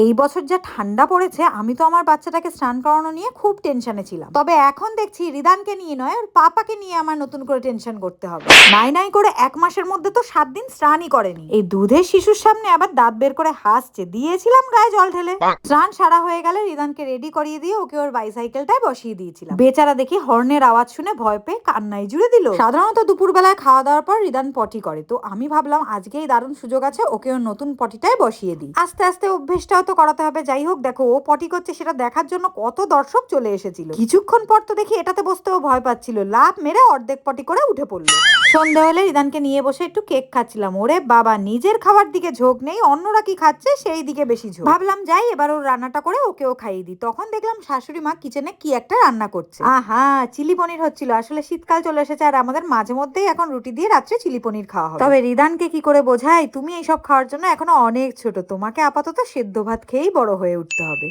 এই বছর যা ঠান্ডা পড়েছে আমি তো আমার বাচ্চাটাকে স্নান করানো নিয়ে খুব টেনশনে ছিলাম। তবে এখন দেখছি রিদানকে নিয়ে নয় আর পাপাকে নিয়ে আমার নতুন করে টেনশন করতে হবে। নাই নাই করে এক মাসের মধ্যে তো সাত দিন স্নানই করেনি। এই দুধের শিশুর সামনে আবার দাঁত বের করে হাসছে। দিয়েছিলাম গায়ে জল ঢেলে। স্নান সারা হয়ে গেলে রিদানকে রেডি করিয়ে দিয়ে ওকে ওর বাইসাইকেলটায় বসিয়ে দিয়েছিলাম। বেচারা দেখি হর্নের আওয়াজ শুনে ভয় পেয়ে কান্নাই জুড়ে দিল। সাধারণত দুপুরবেলায় খাওয়া দাওয়ার পর রিদান পটি করে। তো আমি ভাবলাম আজকেই দারুণ সুযোগ আছে ওকে ওর নতুন পটিটায় বসিয়ে দিই। আস্তে আস্তে অভ্যেসটাও তো করাতে হবে। যাই হোক, দেখো, ও পটি করছে সেটা দেখার জন্য কত দর্শক চলে এসেছিল। কিছুক্ষণ পর তো দেখি এটাতে বসতেও ভয় পাচ্ছিল। লাভ মেরে অর্ধেক পটি করে উঠে পড়ল। সন্ধ্যা হলে রিদানকে নিয়ে বসে একটু কেক খাচ্ছিলাম। ওরে বাবা, নিজের খাবার দিকে ঝোঁক নেই, অন্যরা কি খাচ্ছে সেই দিকে বেশি ঝোঁক। ভাবলাম যাই, এবার ওর রান্নাটা করে ওকেও খাইয়ে দিই। তখন দেখলাম শাশুড়ি মা কিচেনে কি একটা রান্না করছে। আহা, চিলি পনির হচ্ছিল। আসলে শীতকাল চলে এসেছে আর আমাদের মাঝে মধ্যেই এখন রুটি দিয়ে রাত্রে চিলি পনির খাওয়া হবে। তবে রিদানকে কি করে বোঝাই? তুমি এইসব খাওয়ার জন্য এখনও অনেক ছোট। তোমাকে আপাতত সেদ্ধ ভাত খেয়েই বড় হয়ে উঠতে হবে।